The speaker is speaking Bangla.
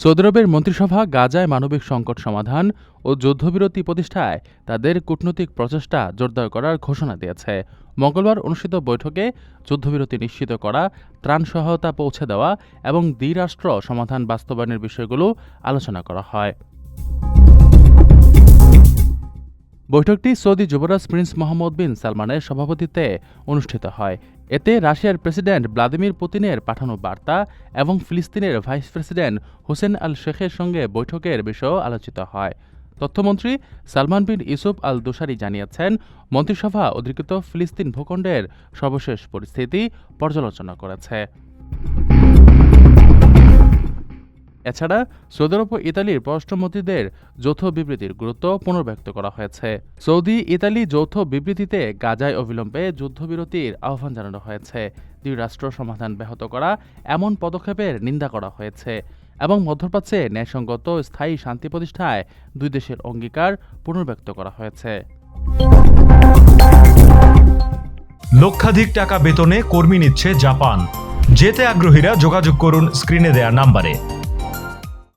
সৌদি আরবের মন্ত্রিসভা গাজায় মানবিক সংকট সমাধান ও যুদ্ধবিরতি প্রতিষ্ঠায় তাদের কূটনৈতিক প্রচেষ্টা জোরদার করার ঘোষণা দিয়েছে। মঙ্গলবার অনুষ্ঠিত বৈঠকে যুদ্ধবিরতি নিশ্চিত করা, ত্রাণ সহায়তা পৌঁছে দেওয়া এবং দ্বিরাষ্ট্র সমাধান বাস্তবায়নের বিষয়গুলো আলোচনা করা হয়। বৈঠকটি সৌদি যুবরাজ প্রিন্স মোহাম্মদ বিন সালমানের সভাপতিত্বে অনুষ্ঠিত হয়। এতে রাশিয়ার প্রেসিডেন্ট ভ্লাদিমির পুতিনের পাঠানো বার্তা এবং ফিলিস্তিনের ভাইস প্রেসিডেন্ট হোসেন আল শেখের সঙ্গে বৈঠকের বিষয়েও আলোচিত হয়। তথ্যমন্ত্রী সালমান বিন ইউসুফ আল দুসারি জানিয়েছেন, মন্ত্রিসভা অধিকৃত ফিলিস্তিন ভূখণ্ডের সর্বশেষ পরিস্থিতি পর্যালোচনা করেছে। এছাড়া সৌদি আরব ও ইতালির পররাষ্ট্রমন্ত্রীদের যৌথ বিবৃতির গুরুত্ব পুনর্ব্যক্ত করা হয়েছে। সৌদি, ইতালি যৌথ বিবৃতিতে গাজায় অবিলম্বে যুদ্ধবিরতির আহ্বান জানানো হয়েছে। দুই রাষ্ট্র সমাধান ব্যাহত করা এমন পদক্ষেপের নিন্দা করা হয়েছে এবং মধ্যপ্রাচ্যে ন্যায়সঙ্গত স্থায়ী শান্তি প্রতিষ্ঠায় দুই দেশের অঙ্গীকার পুনর্ব্যক্ত করা হয়েছে। লক্ষাধিক টাকা বেতনে কর্মী নিচ্ছে জাপান। যেতে আগ্রহীরা যোগাযোগ করুন স্ক্রিনে দেয়া নাম্বারে।